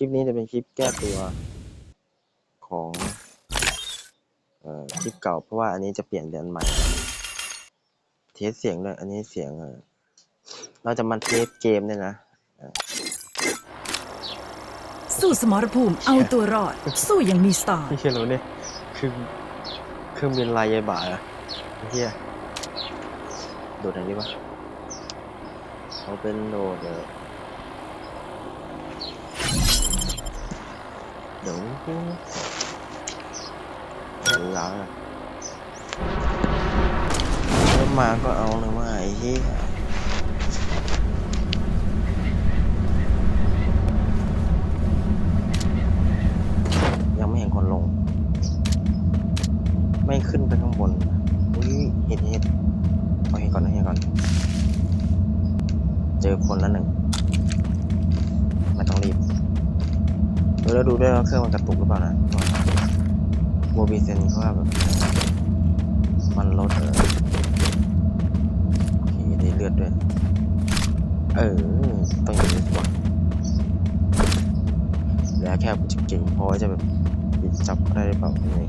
ลิปนี้จะเป็นคลิปแก้ตัวของเอ่อคลิปเก่า เพราะว่าอันนี้จะเปลี่ยนเดือนใหม่ เทสเสียงด้วย อันนี้เสียงเออเราจะมาเทสเกมเนี่ยนะสู้สมรภูมิเอาตัวรอด สู้อยังมีสไตล์พี่เชื่อรู้เนี่ยคือเครื่องบินลายใยบ่าอะไอ้เฮียโดดไหนดีวะเอาเป็นโดดเออ เดี๋ยวเอาเลยวล้ที่อะแล้วมาก็เอาเลยว่าไอ้เฮียยังไม่เห็นคนลง ไม่ขึ้นไปข้างบน อุ้ยเห็นเห็นเอาเห็นก่อนนะเห็นก่อน เจอคนแล้วหนึ่งไม่ต้องรีบ ด้วยว่าเครื่องมันกระตุกหรือเปล่านะโมบีเซนเขาแบบ มันลดเออโอเคได้เลือดด้วย เออ ต้องอย่างนี้ดีกว่าแล้วแค่จริงๆพอจะแบบจับได้หรือเปล่านี่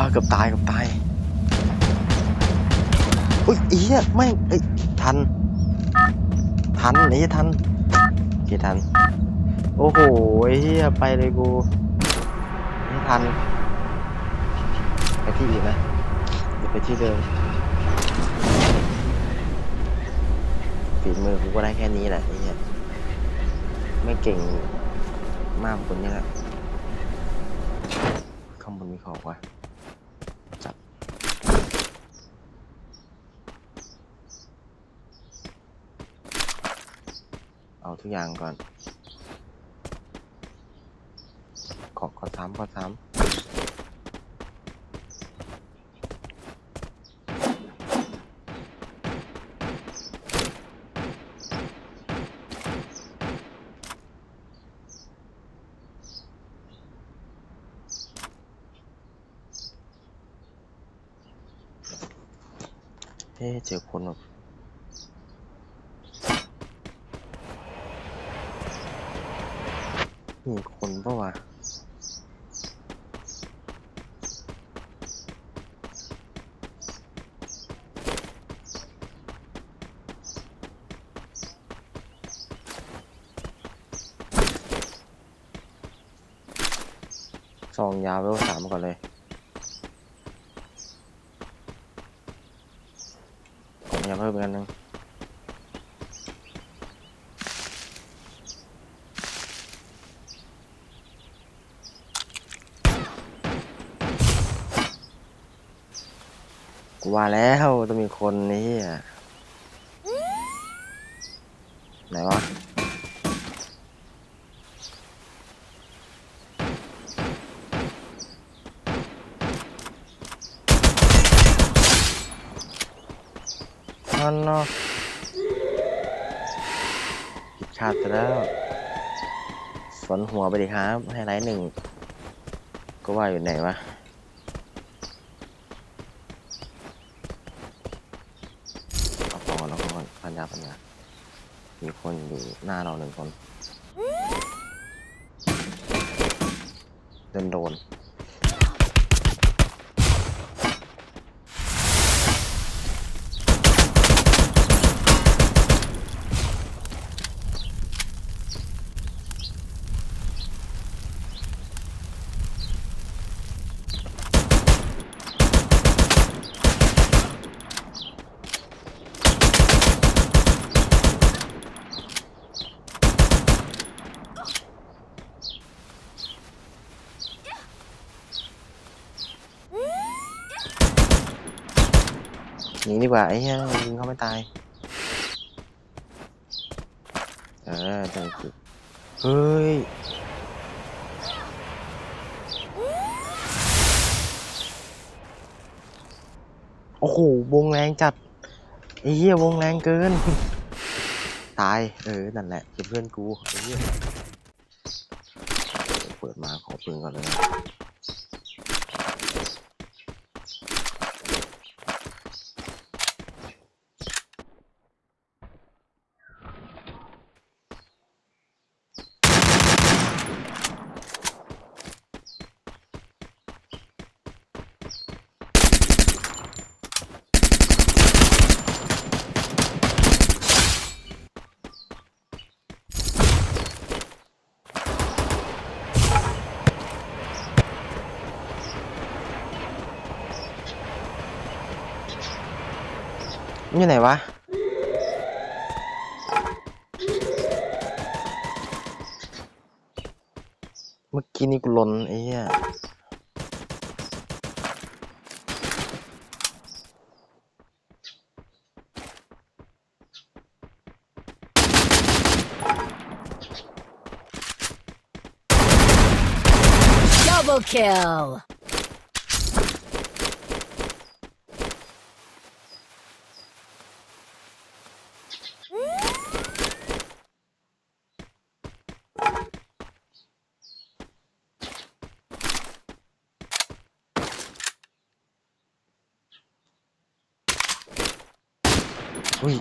อเกือบตายเกือบตายอุ้ยอีเหี้ยไม่เอ้ยทัน ทันไอ้เหี้ยทันโอเคทัน โอ้โหไอ้เหี้ยไปเลยกูไม่ทัน ไปที่อื่นนะอย่าไปที่เดิมฝีมือกูก็ได้แค่นี้แหละไอ้เหี้ยไม่เก่งมากคนนี้แหละข้างบนมีของว่ะ จับ เอา ทุกอย่างก่อน ขอขอสามขอสามเฮ้เจอคนแบบ มีคนปะวะซองยาวเวลสามก่อนเลยของยาวเพิ่มอีกอันหนึง ว่าแล้วต้องมีคนนี้อ่ไหนวะนั่นเนาะผิดคาดไปแล้วสวนหัวไปดิครับไฮไลท์หนึ่ง ก็ว่าอยู่ไหนวะ เอาพอก่อนเอาพอก่อนปั ญญาปัญญา มีคนอยู่หน้าเราหนึ่งคนเดินโดน หนีดีกว่าไอ้เหี้ยิงเขาไม่ตาย เออจังสิเฮ้ยโอ้โห วงแรงจัดไอ้เหี้ยวงแรงเกิน ตาย เออ นั่นแหละเพื่อนกูไอ้เหี้ยเปิดมาขอปืนก่อนเลย อยู่ไหนวะ เมื่อกี้นี่กูลนไอ้เหี้ย Double kill อุ้ย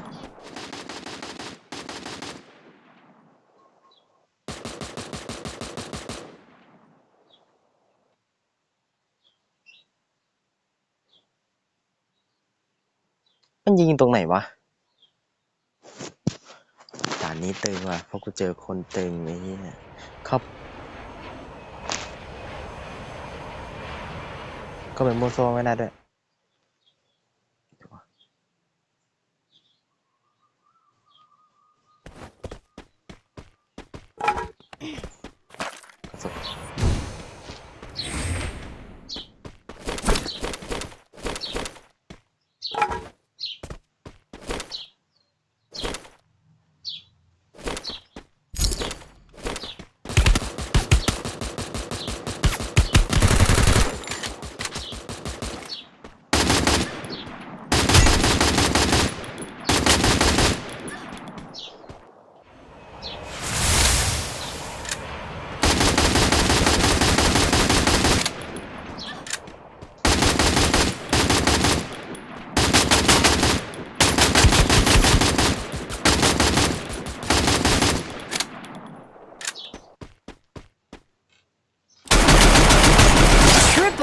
มันยิงตรงไหนวะด่านนี้ตึงว่ะเพราะกูเจอคนตึงไอ้เหี้ยครับก็เป็นโมโซไม่ได้ด้วย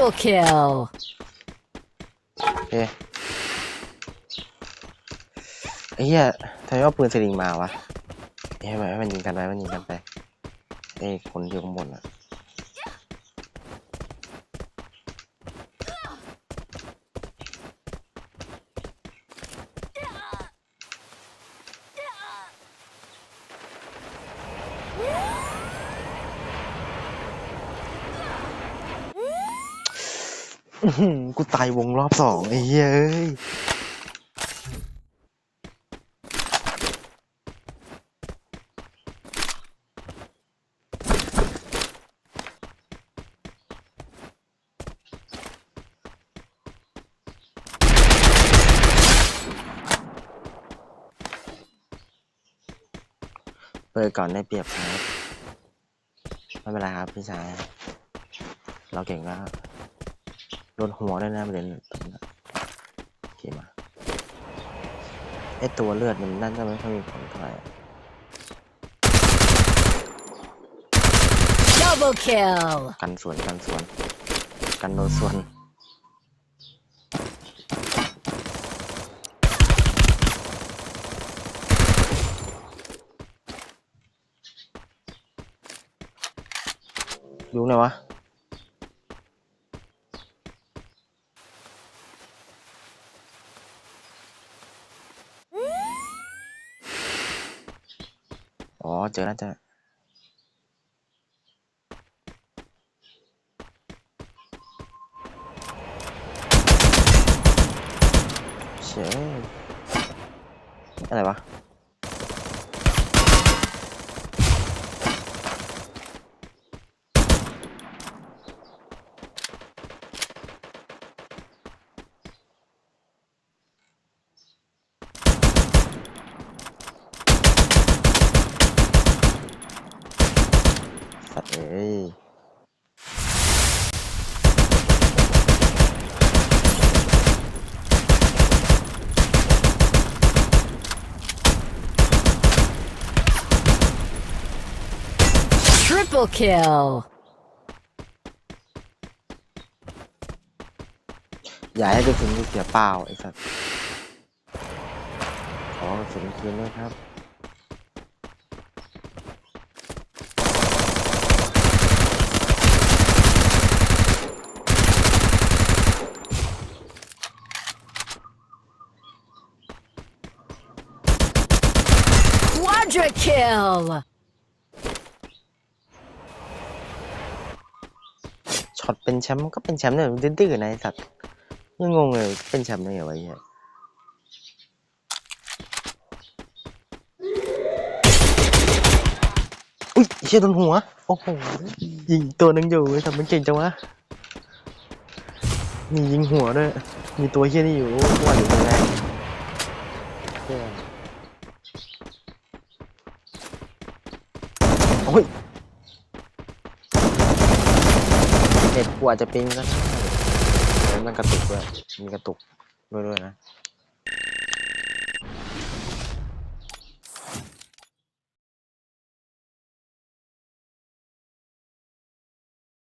Double kill โอเคไอ้เหี้ยทำไมเอาปืนสลิงมาวะเอ้ยให้มันยิงกันไปมันยิงกันไปไอ้คนอยู่ข้างบนอะ อื้อหือกูตายวงรอบสองไอ้เหี้ยเอ้ย เปิดก่อนได้เปรียบครับ ไม่เป็นไรครับพี่ชาย เราเก่งแล้ว โดนหัวด้วยนะประเด็นตรงนั้นโอเคมาไอตัวเลือดมันน่าจะไม่ค่อยมีผลเท่าไหร่ Double kill กันสวนกันสวน กันโดนสวนอยู่ไหนวะอ๋อเจอแล้วเจอแล้วเชี่ยอะไรวะ อ สัตว์เอ้ย Triple kill อย่าให้กระสุนกูเสียเปล่าไอ้สัตว์ ขอกระสุนคืนด้วยครับ Quadra kill ช็อต เป็นแชมป์ก็เป็นแชมป์เนี่ยมันดื้อๆนะไอ้สัตว์ยังงงเลยเป็นแชมป์ได้ไงวะไอ้เหี้ยอุ้ยเชี่ยโดนหัวโอ้โหยิงตัวหนึงอยู่ไอ้สัตว์มันเก่งจังวะมียิงหัวด้วยมีตัวเชี่ยนี่อยู่โอ้ว่าอยู่ตรงไหนโอ้ย เน็ต กูอาจจะปิงก็ได้มันกระตุกด้วยมีกระตุกด้วยด้วยนะ